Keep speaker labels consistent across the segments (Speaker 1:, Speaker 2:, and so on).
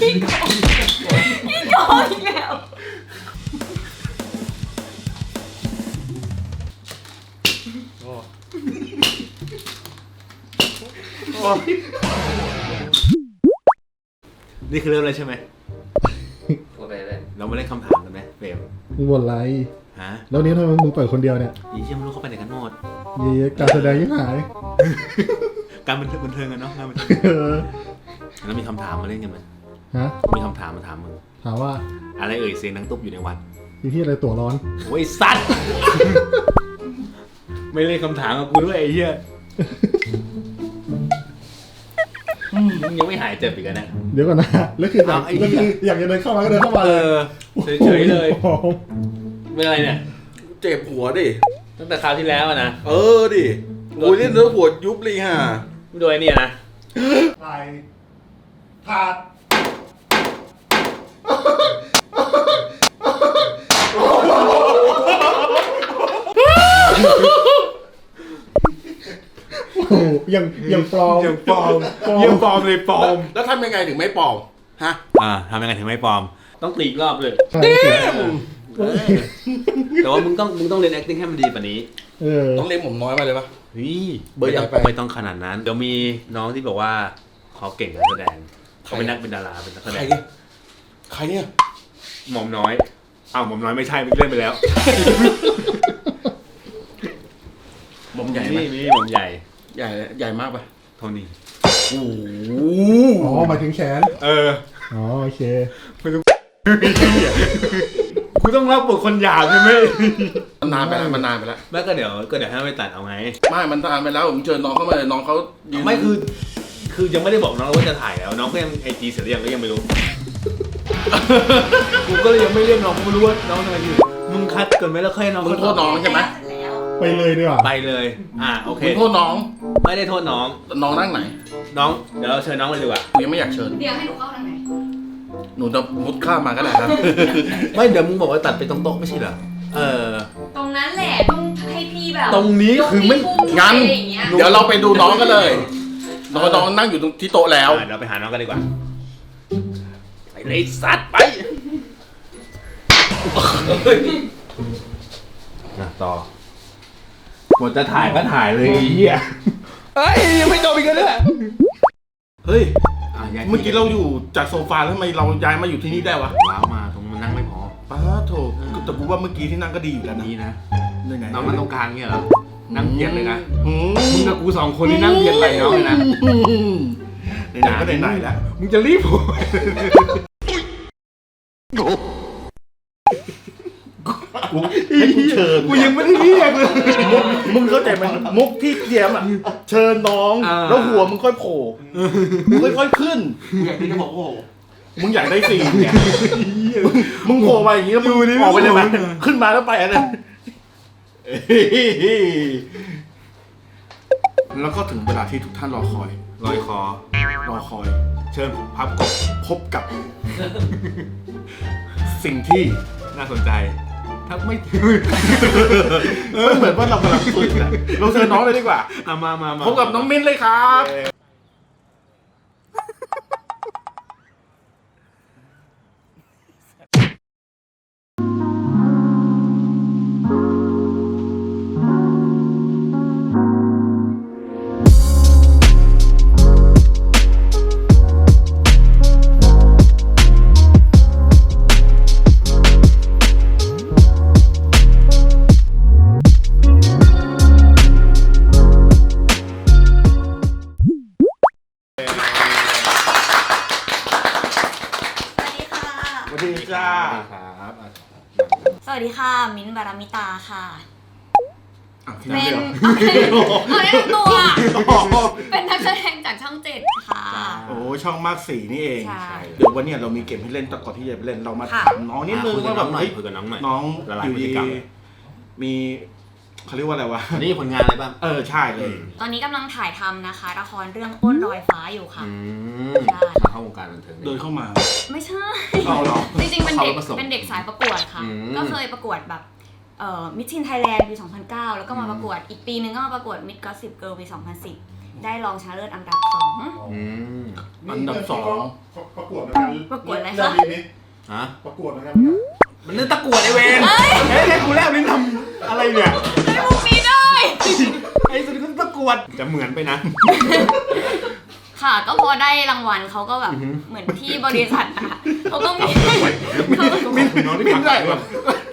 Speaker 1: ขี้โกงขี้โกงอีกแล้ว
Speaker 2: นี่คือเริ่มเลยใช่ไหม
Speaker 3: พูดไปเลย
Speaker 2: เรามาเล่นคำถามกันไหมเฟรม
Speaker 4: มึงบ่นไร
Speaker 2: ฮะ
Speaker 4: แล้วนี้ทำไมมึงเปิดคนเดียวเนี่ย
Speaker 2: อีเชี่ยไม่รู้เขาไปไหนกันหมด
Speaker 4: เย้การแสดงยิ่งหาย
Speaker 2: การบันเทิงบันเทิงกันเนาะงานบันเทิง
Speaker 4: เออ
Speaker 2: แล้วมีคำถามมาเล่นกันไหม
Speaker 4: ฮะ
Speaker 2: มีคำถามมาถามมึง
Speaker 4: ถามว่า
Speaker 2: อะไรเอ่ยเสียงดังตุ๊บอยู่ในวัด
Speaker 4: อีที่อะไรตัวร้อน
Speaker 2: โอ้ยสัตว์ ไม่เล่นคำถามกับกูด้วยไอ้เหี้ยอืมมึงยังไม่หายเจ็บอีกอะนะ
Speaker 4: เดี๋ยวก่อนนะแล้วคือแบบ
Speaker 2: เอาไอ้
Speaker 4: แล้ว
Speaker 2: เหี้
Speaker 4: คื
Speaker 2: ย
Speaker 4: ออยากจะเดินเข้ามาก็เดินเข้ามา
Speaker 2: เอ
Speaker 4: เลย
Speaker 2: อเฉยๆเลย
Speaker 4: โอ้โห
Speaker 2: เป็นอะไรเนี่ย
Speaker 3: เจ็บหัวดิ
Speaker 2: ตั้งแต่คราวที่แล้วอะนะ
Speaker 3: เออดิโอ้ยเล่นแล้วหัวยุบเลยฮะ
Speaker 2: โดยเนี่ยนะ
Speaker 4: ถ่ายถาดโอ้โห ยังยังปลอม
Speaker 2: ยังปลอมยังปลอมเลยปลอม
Speaker 3: แล้วทำยังไงถึงไม่ปลอม ฮะ
Speaker 2: อ่าทำยังไงถึงไม่ปลอม ต้องตีอีกรอบเลย
Speaker 4: ใช่เสีย
Speaker 2: แต่ว่ามึงต้องมึงต้องเรียน acting ให้มันดีกว่านี้
Speaker 4: เออ
Speaker 3: ต้องเล่นผมน้อยมาเลยปะ
Speaker 2: เฮ้ย
Speaker 3: เบอร์ใหญ่ไป
Speaker 2: ไม่ต้องขนาดนั้น เดี๋ยวมีน้องที่บอกว่าเขาเก่งการแสดงเขาเป็นนักเป็นดาราเป็นนักแส
Speaker 3: ใค
Speaker 2: ด
Speaker 3: รงเนี่ย ใครเนี่ย
Speaker 2: หม่อมน้อย อ้าวหม่อมน้อยไม่ใช่ไม่เล่นไปแล้ว
Speaker 3: บอมใหญ่ไหม
Speaker 2: นี่มีหม่อมใหญ่
Speaker 3: ใหญ่ใหญ่มากปะ
Speaker 2: โทนี่
Speaker 3: โอ้โห
Speaker 4: อ๋อหมายถึงแขน
Speaker 2: เออ
Speaker 4: อ๋อโอเค
Speaker 2: กูต้องรับบทคนหยาบใช่ไหม
Speaker 3: มันนานไปแล้วมันนานไปแล้ว
Speaker 2: แม่ก็เดี๋ยวก็เดี๋ยวให้ไปตัดเอาไง
Speaker 3: ไม่มันนานไปแล้วผมเชิญน้องเข้ามาเลยน้องเขายืน
Speaker 2: ไม่คือ คือยังไม่ได้บอกน้องว่าจะถ่ายแล้ว น้องก็ยังไอจีเสร็จหรือยังก็ยังไม่รู้ กูก็เลยยังไม่เรียกน้องกูไม่รู้ว่าน้องทำไมอยู่มึงคัดเกินไหมแล้วค่อยให้น้อง
Speaker 3: มึงโทษน้องใช่ไหม
Speaker 1: แล้ว
Speaker 4: ไปเลยดีกว่า
Speaker 2: ไปเลย อ่าโอเค
Speaker 3: มึงโทษน้อง
Speaker 2: ไม่ได้โทษน้อง
Speaker 3: น้องนั่งไหน
Speaker 2: น้อง เดี๋ยวเราเชิญน้องเลยดีกว่า
Speaker 3: กูยังไม่อยากเชิญ
Speaker 1: เดี๋ยวให้หนูเข้าทางไหน
Speaker 3: หนูจะมุดข้ามมาก็ได้ครับ
Speaker 2: ไม่เดี๋ยวมึงบอกว่าตัดไปตรงโต๊ะไม่ใช่เหรอ เออ
Speaker 1: ตรงนั้นแหละต้องให้พี่แบบ
Speaker 2: ตรงนี้คือไม่
Speaker 1: ยกว
Speaker 3: งั้น
Speaker 1: อะไรอย่างเงี้ย
Speaker 3: เดี๋ยวเราไปดูน้องกันเลย น้องน้องนั่งอยู่ตรงที่โต๊ะแล้ว
Speaker 2: อะเราไปหาน้องกันดีกว่า ไปเลยสัตว์ไปนะต่อหมดจะถ่ายก็ถ่ายเลยไอ้เหี้ยเฮ้ยยังไม่จบอีกเลย
Speaker 3: เฮ้ย
Speaker 2: อะย้าย
Speaker 3: เมื่อกี้เราอยู่จากโซฟาแล้วทำไมเราย้ายมาอยู่ที่นี่ได้วะ
Speaker 2: ว้าวมาตรงมันนั่งไม่พอ
Speaker 3: ป้าโถแต่กูว่าเมื่อกี้ที่นั่งก็ดีอยู่แล้วนะ
Speaker 2: นี่นะ
Speaker 3: ยังไง
Speaker 2: น้องนั่งตรงกลางเนี่ยเหรอนั่งเบียดเลยนะ
Speaker 3: อืม
Speaker 2: มึงกับกูสองคนนี่นั่งเบียดไหลน้องเลยนะ
Speaker 3: ไหนๆก็ไหนๆแล้ว
Speaker 2: มึงจะรีบโผล่
Speaker 3: กูให้กูเชิญ
Speaker 2: กูยังไม่ได้เรียกเลย
Speaker 3: มุกมึงเข้าใจไหมมุกที่เตรียมอะ เชิญน้อง
Speaker 2: อ่า
Speaker 3: แล้วหัวมึงค่อยโผล่มึงค่อยๆขึ้น อยากได้บอกโอ้มึงอยากได้สี่เนี่ยมึงมึงโผล่มาอย่างนี้แล้วมึงออกไปเลยไหมขึ้นมาแล้วไปอะไรแล้วก็ถึงเวลาที่ทุกท่านรอคอย
Speaker 2: ลอยคอ
Speaker 3: รอคอย
Speaker 2: เชิญพับกบ
Speaker 3: พบกับ สิ่งที่
Speaker 2: น่าสนใจ ถ้าไม่
Speaker 3: มันเหมือนว่าเรากำลังฝึกนะเราเชิญน้องเลยดีกว่า
Speaker 2: เอามามามา
Speaker 3: พบกับน้องมิ้นเลยครับ
Speaker 1: วัสดีค่ะ
Speaker 3: สวัสดีจ้า
Speaker 2: ครับอะ
Speaker 1: สวัสดีค่ะ มิ้นท์บารามิตาค่ะ
Speaker 3: อะ
Speaker 1: เป็น
Speaker 3: เดี๋ยว
Speaker 1: เอาแนะนำตัวเป็นนักแสดงจากช่องเจ็ดค่ะ
Speaker 3: โอ้ช่องมากสีนี่เอง
Speaker 1: ใช่
Speaker 3: เดี๋ยววันเนี้ยเรามีเกมให้เล่นแต่ก่อนที่จะไปเล่นเรามา
Speaker 1: ค่ะ
Speaker 3: ถามน้องนิดนึง
Speaker 2: คุยกับ
Speaker 3: ว่า
Speaker 2: น้
Speaker 3: แบ
Speaker 2: องหน่อย
Speaker 3: บเฮ้ย
Speaker 2: คุยกับน้องหน่อย
Speaker 3: น้อง
Speaker 2: ละลาย
Speaker 3: อยู่
Speaker 2: พฤ
Speaker 3: ดี
Speaker 2: ติกรรม
Speaker 3: มี เขาเรียกว่าอะไรวะ
Speaker 2: นี่ผลงานอะไรบ้าง
Speaker 3: เออ ใช่เลย
Speaker 1: ตอนนี้กำลังถ่ายทำนะคะละครเรื่องอ้นรอยฟ้าอยู่ค่ะ
Speaker 2: อืม
Speaker 1: ใช่
Speaker 2: มาเข้าวงการบันเทิง
Speaker 3: เดินเข้ามา
Speaker 1: ไม่ใช่
Speaker 3: เอาเหรอ
Speaker 1: จริงๆเป็นเด็ก
Speaker 2: เขาประสบ
Speaker 1: เป็นเด็กสายประกวดค่ะ
Speaker 2: อืม
Speaker 1: ก็เคยประกวดแบบเอ่อมิทินไทยแลนด์ปี 2009 แล้วก็มา
Speaker 2: อืม
Speaker 1: ประกวดอีกปีนึงก็มาประกวดมิดก็สิบเกิร์ลปี 2010 ได้รองชนะเลิศอันดับสอง
Speaker 2: อืม
Speaker 3: อันดับสอง
Speaker 4: ประกวดเหมือนกัน
Speaker 1: ประกวดอะไรคะ
Speaker 4: เรื่องนี้
Speaker 2: ฮะ
Speaker 4: ประกวดเหมือนกัน
Speaker 2: มันเรื่องตะกรวดไอเวนเฮ้ยให้กูแลบลิ้นทำอะไรเนี่ย
Speaker 1: ได้มุกนี้ ได้
Speaker 2: ไอ้สุดก็ตะกรวดจะเหมือนไปนะ
Speaker 1: ค่ะก็พอได้รางวัลเขาก็แบบ
Speaker 2: อือหือ
Speaker 1: เหมือนที่บริษัทอะเขาก็มี
Speaker 2: มินน้องที่
Speaker 3: มิ
Speaker 2: ฟั
Speaker 3: น
Speaker 2: ง
Speaker 3: ได้
Speaker 2: ได้
Speaker 3: แบบ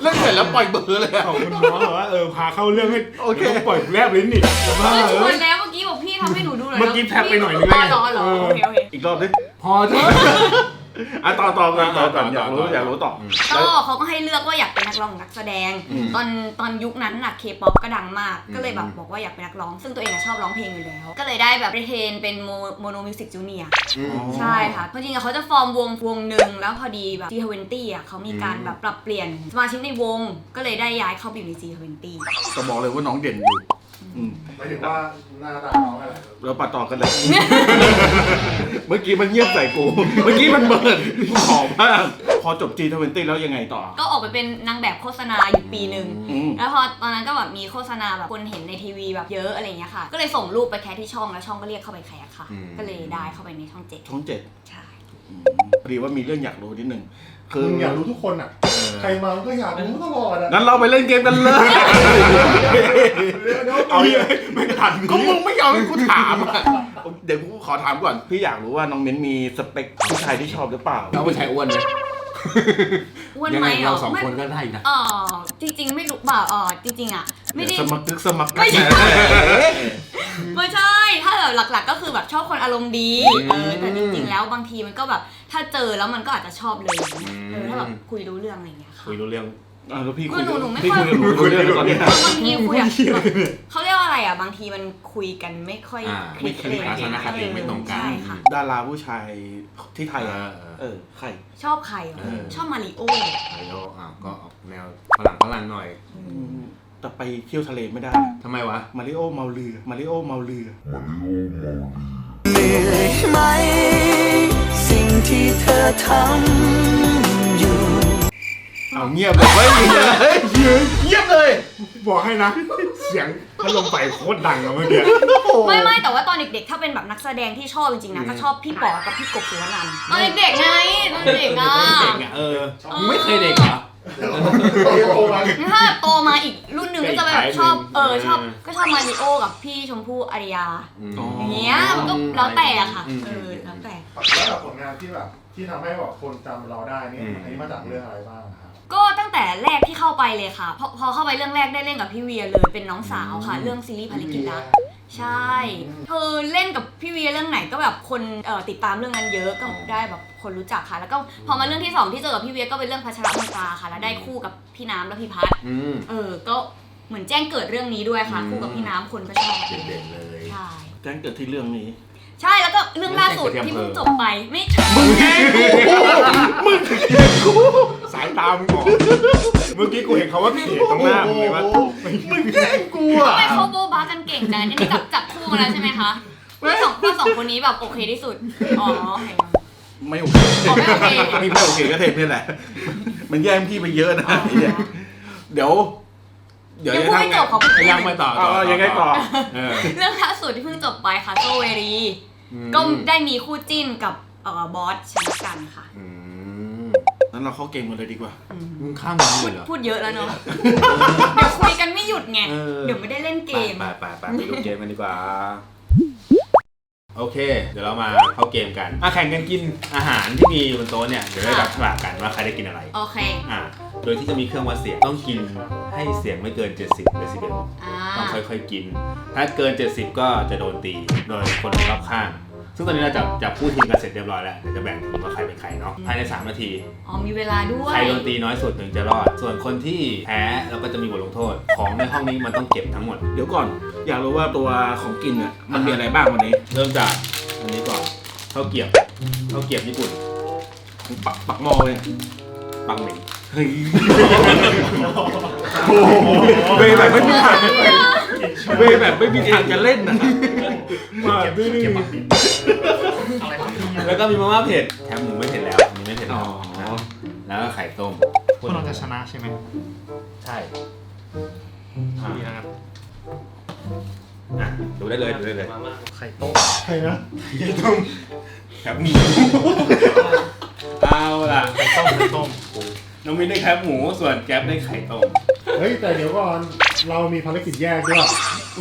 Speaker 3: เล่นเสร็จแล้วปล่อยเบอร์เลยอะ
Speaker 2: ขอบคุณน้องแบบว่าเออพาเข้าเรื่องให้
Speaker 3: โอเค
Speaker 2: ต้องปล่อยแลบลิ้นอีกแต่ว่า
Speaker 1: ก็ช
Speaker 2: เอ
Speaker 1: ว
Speaker 2: อน
Speaker 1: แล้วเมื่อกี้บอกพี่ทำให้หนูดูหน่อย
Speaker 2: เมื่อกี้แท็บไปหน่อยนึง
Speaker 1: อ๋อ
Speaker 2: ไง
Speaker 1: เหรอเหรอ
Speaker 2: เออ
Speaker 1: โอเคโอเค
Speaker 3: อีกรอบดิ
Speaker 2: พอเถอะ
Speaker 3: อะต่อต่อกันต่อกัน
Speaker 2: ต่อต่อ
Speaker 3: อยากรู้
Speaker 2: ต่อ
Speaker 3: อยากรู้ต่อ
Speaker 1: ก็เขาก็ให้เลือกว่าอยากเป็นนักร้องหรือนักแสดง
Speaker 3: อืม
Speaker 1: ตอนตอนยุคนั้นน่ะเคป๊อปก็ดังมาก ก็เลยแบบบอกว่าอยากเป็นนักร้อง ซึ่งตัวเองอะชอบร้องเพลงอยู่แล้ว ก็เลยได้แบบไปเทรนเป็นโมโนมิวสิกจูเนียใช่ค่ะจริงๆอะเขาจะฟอร์มวงวงหนึ่งแล้วพอดีแบบ G20 อะเขามีการแบบปรับเปลี่ยนสมาชิกในวง ก็เลยได้ย้ายเข้าไปอยู่ใน G20
Speaker 3: จะบอกเลยว่าน้องเด่นอยู่ อืม
Speaker 4: หมายถึงว่าหน้าตาน้องอะไร
Speaker 3: เราปัดต่อกันเลย เมื่อกี้มันเงียบใส่กู เมื่อกี้มันเบิร์นกูขอมาก พอจบ G20 แล้วยังไงต่อ
Speaker 1: ก็ออกไปเป็นนางแบบโฆษณาอยู่ปีหนึ่ง
Speaker 3: อืม
Speaker 1: แล้วพอตอนนั้นก็แบบมีโฆษณาแบบคนเห็นในทีวีแบบเยอะอะไรอย่างเงี้ยค่ะ ก็เลยส่งรูปไปแคสที่ช่องแล้วช่องก็เรียกเข้าไปแคสค่ะก็เลยได้เข้าไปในช่องเจ็ด
Speaker 3: ช่องเจ็ด
Speaker 1: ใช่
Speaker 3: อืมพอดีว่ามีเรื่องอยากรู้นิดนึง คื
Speaker 4: มึ
Speaker 3: อง
Speaker 4: อยากรู้ทุกคนอะ ใครมามึงก็อยากรู้ตลอดอะ
Speaker 3: งั้นเราไปเล่นเกมกันเลย
Speaker 4: เดี๋ยวเดี๋ยว
Speaker 3: เอาอย่างไม่ทันก็มึงไม่ยอมให้กูถามอะเดี๋ยวกูขอถามก่อน พี่อยากรู้ว่าน้องเม้นมีสเปคผู้ชายที่ชอบหรือเปล่า
Speaker 2: เอาไปใช้อ้วนไหม
Speaker 1: อ้วน
Speaker 2: ยัง
Speaker 1: ไหม
Speaker 2: ไง
Speaker 1: เหร
Speaker 2: เรา
Speaker 1: อ
Speaker 2: สอง
Speaker 1: ไม่
Speaker 2: คนก็ได้นะ
Speaker 1: เออจริง ๆ ไม่รู้บ่าเออจริงๆอะไม่ได้
Speaker 3: สมัครนึกสมัคร
Speaker 1: ไม่ใช่ ไม่ใช่ ถ้าแบบหลัก ๆ ก็คือแบบชอบคนอารมณ์ดีเออแต่จริงๆแล้วบางทีมันก็แบบถ้าเจอแล้วมันก็อาจจะชอบเลยอย่างเงี้ยเออถ้าแบบคุยรู้เรื่องอะไรอย่างเงี้ยค่ะ
Speaker 2: คุยรู้เรื่อง
Speaker 3: อะแล้วพี่คุ
Speaker 1: คื
Speaker 3: ย
Speaker 1: อหนูหนูไม่
Speaker 3: พี่
Speaker 1: ค่อย
Speaker 3: คุยกับหนูรู้เรื่องตอนเนี้ย
Speaker 1: บางทีคุยอะแบบเขาเรียกว่าอะไรอะ บางทีมันคุยกันไม่ค่อย
Speaker 2: อ่า
Speaker 1: คลิก
Speaker 2: ไม่คลิก
Speaker 1: อะไรอย่างเงี้ย
Speaker 2: ทัศนคติไม่ตรงกัน
Speaker 1: ใช่ค่ะ
Speaker 3: ดาราผู้ชายที่ไทยอะ
Speaker 2: เออเออ
Speaker 3: เออใคร
Speaker 1: ชอบใครเหรอ
Speaker 2: เออ
Speaker 1: ชอบมาริโอ
Speaker 2: ไอโยอะก็ออกแนวพลังพลังหน่อย
Speaker 3: แต่ไปเที่ยวทะเลไม่ได้
Speaker 2: ทำไมวะ
Speaker 3: มาริโอเมาเรือ มาริโอเมาเรือ
Speaker 5: เหนื่อยไหม สิ่งที่เธอทำอยู่
Speaker 3: เอาเงียบเลยเฮ้ยเฮ้ยเงียบเลย
Speaker 2: บอกให้นะ เสียงพัดลมไฟโคตรดังอะเมื่อกี้
Speaker 1: ไม่ไม่แต่ว่าตอนเด็กๆ ถ้าเป็นแบบนักแสดงที่ชอบจริงๆนะก็ชอบพี่ป๋อกับพี่กบสุวรรณันท์ตอนเด็กๆไงตอนเด็กอะ
Speaker 2: เด็กอะเออมึงไม่เคยเด็กเหรอ
Speaker 4: เดี๋ยวโตมา
Speaker 1: ถ้าโตมาอีกรุ่นหนึ่งก็จะแบบชอบเออชอบ
Speaker 2: เออ
Speaker 1: ก็ชอบมาริโอกับพี่ชมพู่อารยา
Speaker 3: อ๋อ
Speaker 1: อย่างเงี้ยมันก็แล้วแต่อะค่ะ
Speaker 2: อืม
Speaker 1: เออแล้วแต่
Speaker 4: แล้วแบบผลงานที่แบบที่ทำให้แบบคนจำเราได้นี่
Speaker 2: อืม
Speaker 4: อันนี้มาจากเรื่องอะไรบ้างครับ
Speaker 1: ก็ตั้ง แต่แรกที่เข้าไปเลยค่ะพอพอเข้าไปเรื่องแรกได้เล่นกับพี่เวียเลยเป็นน้องสาวค่ะ เรื่องซีรีส์ภารกิจรัก ใช่คือเล่นกับพี่เวียเรื่องไหนก็แบบคนเอ่อติดตามเรื่องนั้นเยอะก็ได้แบบคนรู้จักค่ะ แล้วก็พอมาเรื่องที่สองที่เจอกับพี่เวียก็เป็นเรื่องพัชรมนตราค่ะ แล้วได้คู่กับพี่น้ำและพี่พัฒน์
Speaker 2: อืม
Speaker 1: เออก็เหมือนแจ้งเกิดเรื่องนี้ด้วยค่ะ คู่กับพี่น้ำคนก็ชอบ
Speaker 2: เด่นๆเลย
Speaker 1: ใช่
Speaker 3: แจ้งเกิดที่เรื่องนี้
Speaker 1: ใช่แล้วก็เรื่องล่าสุดที่เพิ่งจบไปไม่ใช่
Speaker 2: มึงแกล้งกูมึงสายตามึงออกเมื่อกี้กูเห็นเขาว่าเขียตรงหน้ามึงเลยว่า
Speaker 3: มึงแกล้งกูอะ
Speaker 1: ทำไมเขาโบบากันเก่งจังอันนี้จับจับคู่มาแล้วใช่ไหมคะว่าสองว่าสองคนนี้แบบโอเคที่สุด อ๋อเห็น
Speaker 3: ไม่โอเค
Speaker 1: อ๋อไม่โอเค
Speaker 3: ไม่ไม่โอเคก็เทปนี่แหละ มันแย่งพี่ไปเยอะนะไอ้เนี่ยเดี๋ยว เดี๋ยว
Speaker 1: ยัง
Speaker 3: จะ
Speaker 1: พูดไม่จบเขาพูด
Speaker 2: ยังไม่ต่อ
Speaker 3: เอาเอายังไงต่อ
Speaker 2: เออ
Speaker 1: เรื่องล่าสุดที่เพิ่งจบไปค่ะโซเวรี
Speaker 2: อืม
Speaker 1: ก็ได้มีคู่จิ้นกับเอ่อบอสชนะกันค่ะ
Speaker 2: อืม
Speaker 3: นั้นเราเข้าเกมกันเลยดีกว่า
Speaker 2: มึงข้ามมึง
Speaker 1: พู
Speaker 2: เล
Speaker 1: ด
Speaker 2: ยเหรอ
Speaker 1: พูดเยอะแล้วเนาะ เดี๋ยวคุยกันไม่หยุดไง
Speaker 2: เออ
Speaker 1: เดี๋ยวไม่ได้เล่นเกม
Speaker 2: ไปไปไปไปดูเกมกันดีกว่า โอเค เดี๋ยวเรามาเข้าเกมกันอะแข่งกันกินอาหารที่มีบนโต๊ะเนี่ย เดี๋ยวได้จับฉลากกันว่าใครได้กินอะไร
Speaker 1: โอเค
Speaker 2: อะโดยที่จะมีเครื่องวัดเสียงต้องกินให้เสียงไม่เกิน 70เดซิเบล
Speaker 1: อ่า
Speaker 2: ต้องค่อยๆกิน ถ้าเกิน 70 ก็จะโดนตี โดยคนรอบข้าง ซึ่งตอนนี้เราจะจะพูดทีมกันเสร็จเรียบร้อยแล้วเดี๋ยวจะแบ่งทีมว่าใครเป็นใครเนาะภายใน 3 นาที
Speaker 1: อ๋อมีเวลาด้วย
Speaker 2: ใครโดนตีน้อยสุดถึงจะรอด ส่วนคนที่แพ้เราก็จะมีบทลงโทษ ของในห้องนี้มันต้องเก็บทั้งหมด
Speaker 3: เดี๋ยวก่อน อยากรู้ว่าตัวของกินอะมันมีอะไรบ้างวันนี้
Speaker 2: เริ่มจากอันนี้ก่อนข้าวเกรียบข้าวเกรียบญี่ปุ่น
Speaker 3: ปักปักหมอเลย
Speaker 2: ปังเหม็น
Speaker 3: เฮ้ย
Speaker 2: เวแบบไม่มีทางเวแบบไม่มีทางจะเล่นนะ มาดื้อแล้วก็มีมาม่าเผ็ดแถมหมูไม่เผ็ดแล้วอันนี้ไม่เผ็ดแล้วนะแล้วก็ไข่ต้ม
Speaker 6: พวกเราจะชนะใช่ไหม
Speaker 2: ใช่
Speaker 6: ดีนะครับ
Speaker 2: อะดูได้เลยดูได้เลย
Speaker 6: มาม่าไข่ต้ม
Speaker 4: ใครนะ
Speaker 2: แคบหมูเอาล่ะ
Speaker 6: ไข่ต้มไข่ต้ม
Speaker 2: น้องมินได้แคบหมูส่วนแก๊ปได้ไข่ต้ม
Speaker 4: เฮ้ยแต่เดี๋ยวก่อนเรามีภารกิจแยกด้วย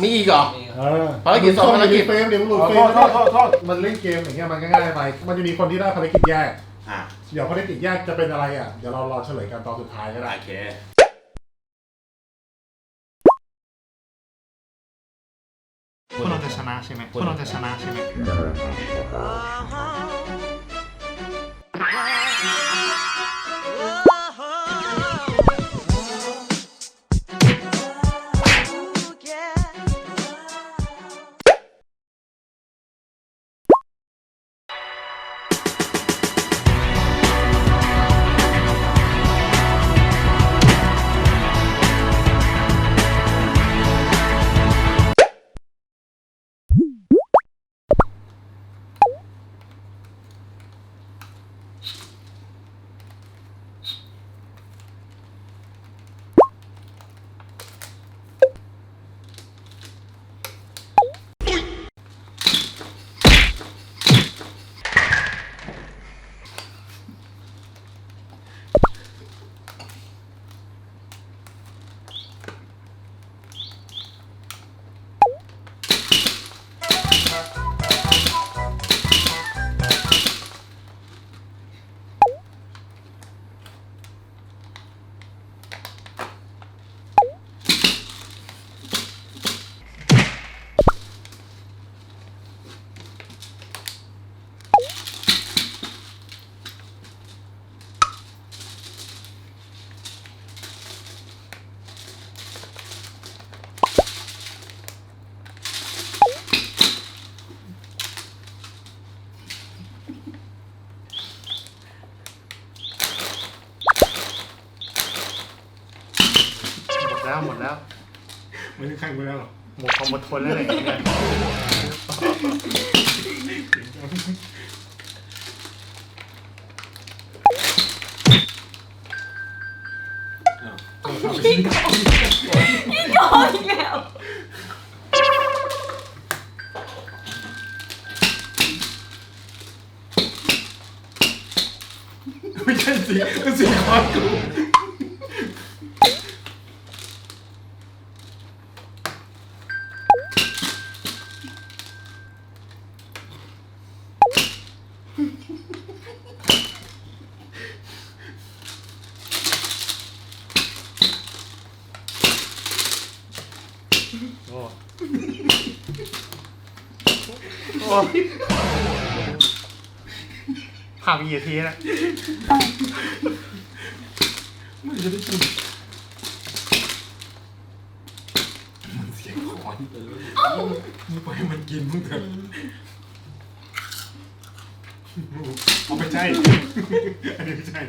Speaker 6: มีอีกเหรอ
Speaker 4: เออ
Speaker 6: ภารกิจสองภารกิจ
Speaker 4: เฟรมเดี๋ยวมึงหลุด
Speaker 6: อ๋อ
Speaker 4: เฟรม
Speaker 6: โทษโทษโทษ
Speaker 4: มันเล่นเกมอย่างเงี้ยมันก็ง่ายไป มันจะมีคนที่ได้ภารกิจแยก
Speaker 2: อะ
Speaker 4: เดี๋ยวภารกิจแยกจะเป็นอะไรอะ เดี๋ยวเรารอเฉลยกันตอนสุดท้ายก็ได้
Speaker 2: โอเค
Speaker 6: พวกเราจะชนะใช่ไหมพวกเราจะชนะใช่ไหมห แล้วหมดแล้ว
Speaker 4: ไม่ได้แข่งไปแล้วหรอ
Speaker 6: หมดความอดทนแล้วเนี่ย
Speaker 1: พี่โกงพี่โกงอีกแล้ว
Speaker 2: ไม่ใช่สิสิคอนกู
Speaker 6: โอ้โอ้ผ่านไปกี่ทีแล้ว
Speaker 2: มันจะได้กินมันเสียงคอนมึงปล่อยให้มันกินมึงเถอะเอาไม่ใช่อันนี้ไม่ใช่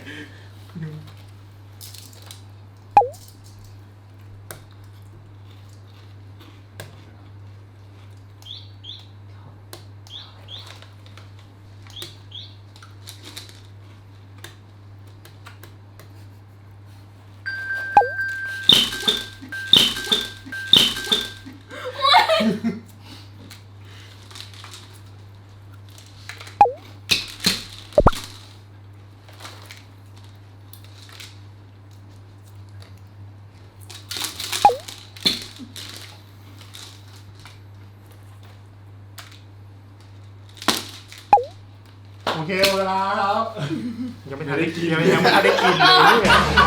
Speaker 4: โอเคเวลาแล้ว
Speaker 6: ยัง ไม่ได้กินยังไม่ได้กินเลย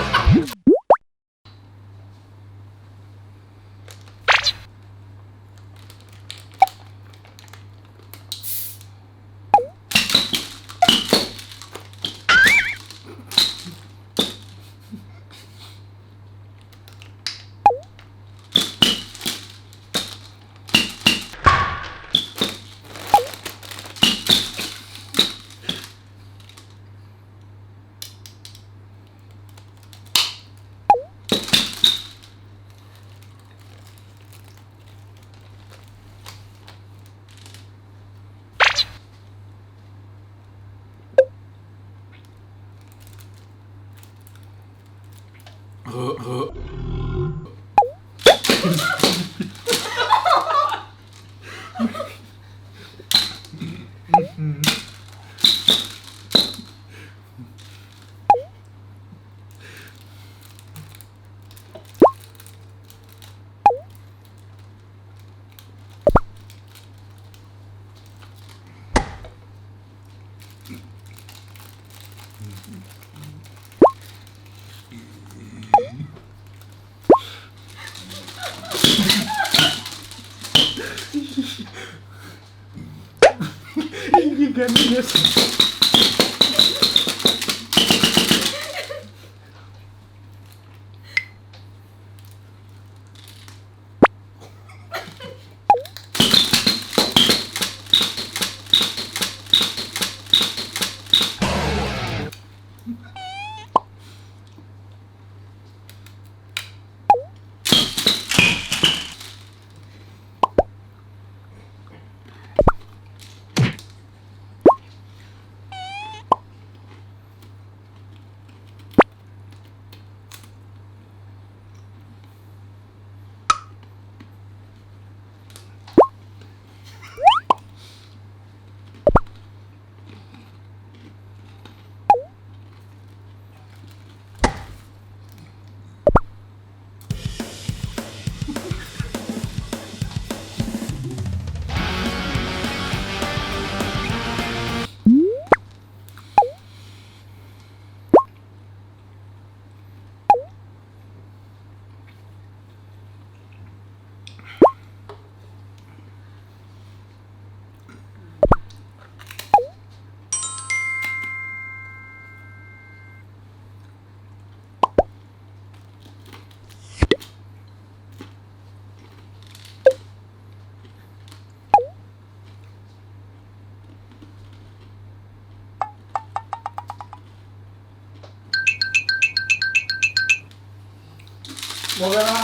Speaker 4: หมดเวลา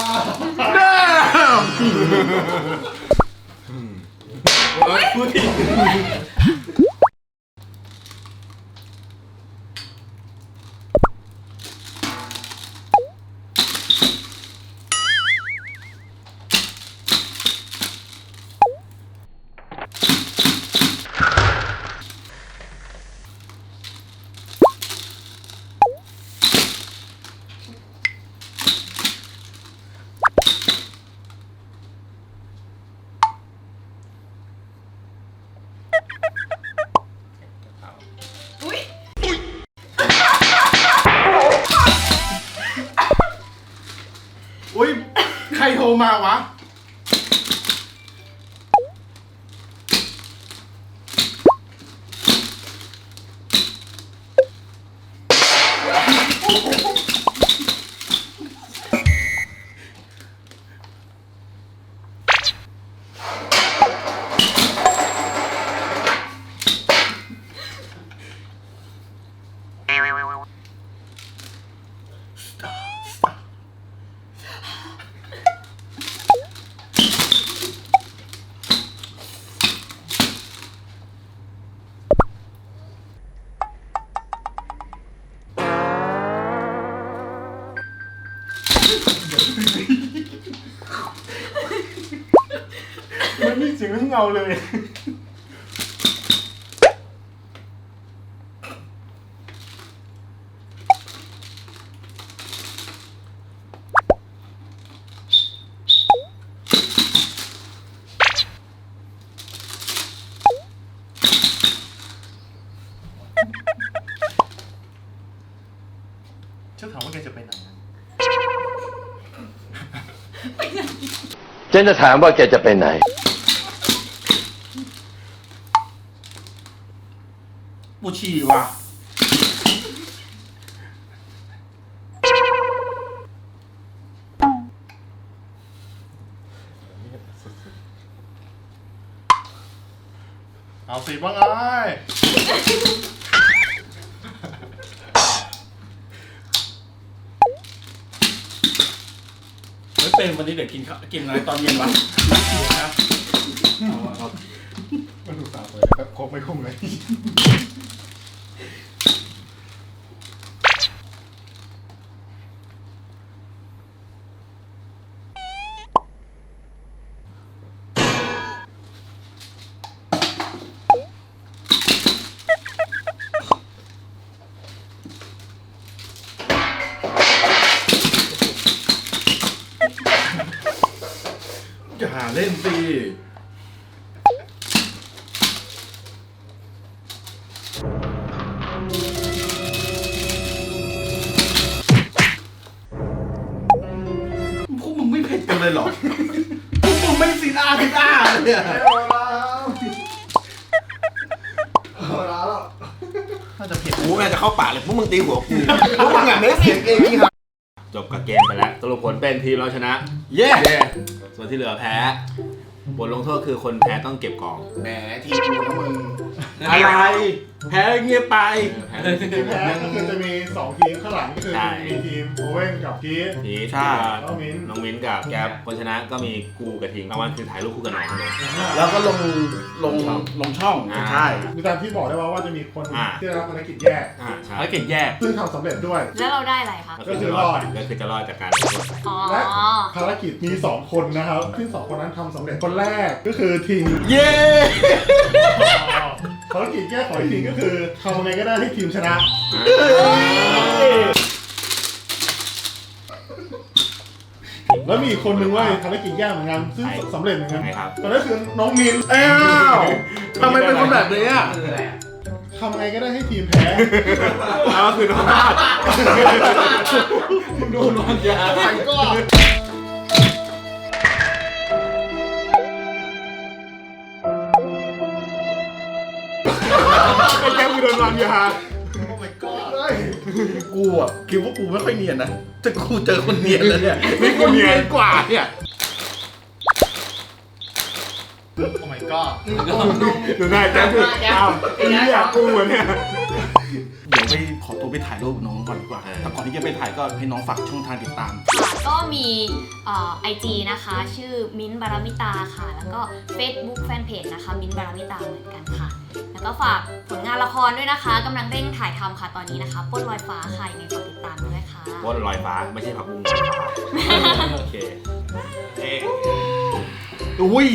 Speaker 2: เฮ้ย
Speaker 3: ใเงา
Speaker 4: เลย
Speaker 3: ฉันถามว่าแกจะไปไหน
Speaker 6: ฉันจะถามว่าแกจะไปไหน
Speaker 3: ปูชีว่ะ เอาสิว่าไงเฮ้ยเป็นวันนี้เดี๋ยวกินข้าวกินอะไรตอนเย็นวะนะ
Speaker 4: มัน ไม่คุ้มเลย
Speaker 3: อย่าเล่นสิ ตีหัวกูพวกมึงอะไม่เสียงเองนี่ครับ
Speaker 2: จบกับเกมไปแล้วสรุปผลเป็นทีมเราชนะ
Speaker 3: เย้
Speaker 2: เย้ส่วนที่เหลือแพ้ บทลงโทษคือคนแพ้ต้องเก็บกล่อง
Speaker 3: แหมทีมกูนะมึง อะไร แพ้เงียบไป
Speaker 2: แพ้
Speaker 4: ทีมแพ้ก็คือจะมีสองทีมข้างหลังก็คือ
Speaker 2: ใช่
Speaker 4: มีทีมโอเว่นกับพีท
Speaker 2: พีท
Speaker 3: ใช่
Speaker 4: น้องมิ้น
Speaker 2: น้องมิ้นกับแกบคนชนะก็มีกูกับทิงรางวัลคือถ่ายรูปคู่กับน้องเลย
Speaker 3: แล้วก็ลงลงลงช่อง
Speaker 2: อ่า
Speaker 3: ใช่
Speaker 4: มีตามที่บอกได้ว่าว่าจะมีคน
Speaker 2: อ่า
Speaker 4: ที่ได้รับภารกิจแยก
Speaker 2: อ่าใช่
Speaker 3: ภารกิจแยก
Speaker 4: ซึ่งทำสำเร็จด้วย
Speaker 1: แล้วเราได้อะไรคะ
Speaker 2: ก็คือจะรอด ก็คือจะรอดจากการตรวจไป
Speaker 1: อ๋อ
Speaker 4: และ ภารกิจมี 2 คนนะครับซึ่งสองคนนั้นทำสำเร็จคนแรกก็คือทิง
Speaker 3: เย้
Speaker 4: ภารกิจแก้ของทิงก็คือทำยังไงก็ได้ให้ทีมชนะแล้วมีอีกคนนึงเว่าภารกิจยากเหมือนกันซึ่งสำเร็จเหมือนกัน
Speaker 2: ไงครับ
Speaker 4: ตอนนั้นคือน้องมิน
Speaker 3: อ้าวทำไมเป็นคนแบบนี้อะ
Speaker 4: ทำไงก็ได้ให้ทีมแพ้
Speaker 2: เอาก็คือน้องรอด
Speaker 3: โดนวางยา ใส่ก็
Speaker 2: ไอ้แกคือโดนวางยา
Speaker 4: เฮ้ย
Speaker 3: กูอะคิดว่ากูไม่ค่อยเนียนนะแต่กูเจอคนเนียนแล้วเนี่ยนี่กูเนียนกว่าเนี่ย
Speaker 4: โอ้ my god
Speaker 2: ดูหน้าแกคืออ้าวไอ้เหี้ยกูเหมือนเนี่ย
Speaker 3: เดี๋ยว ไปขอตัวไปถ่ายรูปน้องก่อนดีกว่าแต่ก่อนที่จะไปถ่ายก็ให้น้องฝากช่องทางติดตาม
Speaker 1: ค่ะก็มีไอจีนะคะ ชื่อมิ้นท์บารามิตาค่ะ แล้วก็ Facebook Fanpage นะคะ มิ้นท์บารามิตาเหมือนกันค่ะ แล้วก็ฝากผลงานละครด้วยนะคะกำลังเร่งถ่ายทำค่ะตอนนี้นะคะปล้นลอยฟ้าค่ะยังไงฝากติดตามด้วยค่ะ
Speaker 2: บนลอยฟ้าไม่ใช่ผักบุ้งโอเคเอ๊ะ
Speaker 3: อุ้ย